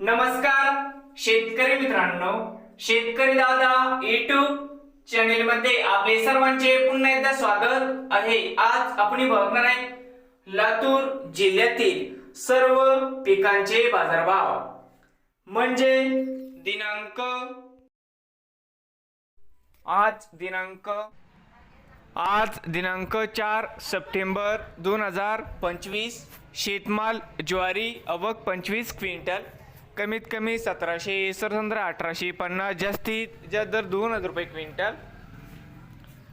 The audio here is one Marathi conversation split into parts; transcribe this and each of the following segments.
नमस्कार शेतकरी मित्रांनो. शेतकरी दादा युट्यूब चॅनेल मध्ये आपले सर्वांचे पुन्हा एकदा स्वागत आहे. आज आपण बघणार आहे लातूर जिल्ह्यातील सर्व पिकांचे बाजारभाव. म्हणजे दिनांक आज दिनांक आज दिनांक चार सप्टेंबर दोन हजार पंचवीस. शेतमाल ज्वारी अवक पंचवीस क्विंटल. कमीत कमी सतराशे सरसंद्रा अठराशे पन्नास जास्तीत जास्त दर दोन हजार रुपये क्विंटल.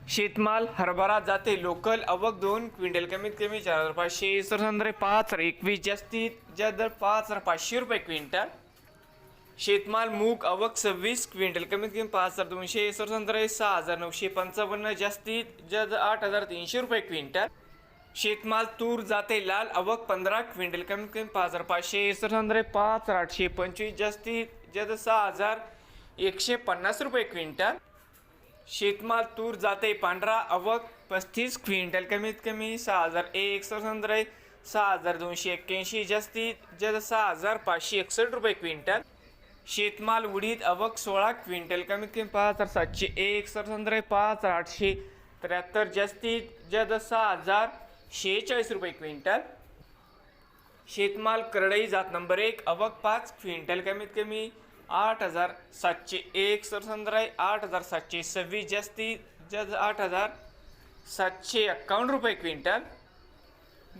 शेतमाल हरभरा जाते लोकल अवक दोन क्विंटल कमीत कमी चार हजार पाचशे सरसंद्रे पाच हजार एकवीस जास्तीत जास्त दर पाच हजार पाचशे रुपये क्विंटल. शेतमाल मूग अवक सव्वीस क्विंटल कमीत कमी पाच हजार दोनशे सरसंत्रे सहा हजार नऊशे पंचावन्न जास्तीत जास्त आठ हजार तीनशे रुपये क्विंटल. शेतमाल तूर जाते लाल अवक पंधरा क्विंटल कमीत कमी पाच हजार पाचशे सरसंत्रे पाच आठशे पंचवीस जास्तीत जास्त सहा हजार एकशे पन्नास रुपये क्विंटल. शेतमाल तूर जाते पांढरा अवक पस्तीस क्विंटल कमीत कमी सहा हजार एक सरसंत्रे सहा हजार दोनशे एक्क्याऐंशी जास्तीत जास्त सहा हजार पाचशे एकसष्ट रुपये क्विंटल. शेतमाल उडीद अवक सोळा क्विंटल कमीत कमी पाच हजार सातशे एक सरसंद्रे पाच आठशे त्र्याहत्तर जास्तीत जास्त सहा हजार शेहेचाळीस रुपये क्विंटल. शेतमाल करडई जात नंबर एक अवक पाच क्विंटल कमीत कमी आठ हजार सातशे एक सरसंद्राई आठ हजार सातशे सव्वीस जास्तीत जास्त आठ हजार सातशे एक्कावन्न रुपये क्विंटल.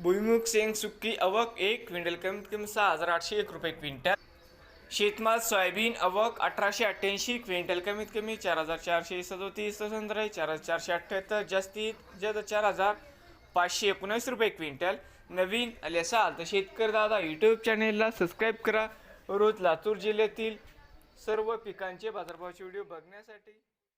भुईमुग सेंग सुक्की अवक एक क्विंटल कमीत कमी सहा हजार आठशे एक रुपये क्विंटल. शेतमाल सोयाबीन अवक अठराशे अठ्ठ्याऐंशी क्विंटल कमीत कमी चार हजार चारशे सदोतीस सरसंद्राई चार हजार चारशे अठ्ठ्याहत्तर जास्तीत जास्त चार हजार पाचशे एकोणीस रुपये क्विंटल. नवीन आले असाल तर शेतकरी दादा. यूट्यूब चॅनेलला सबस्क्राईब करा. रोज लातूर जिल्ह्यातील सर्व पिकांचे बाजारभावाचे व्हिडिओ बघण्यासाठी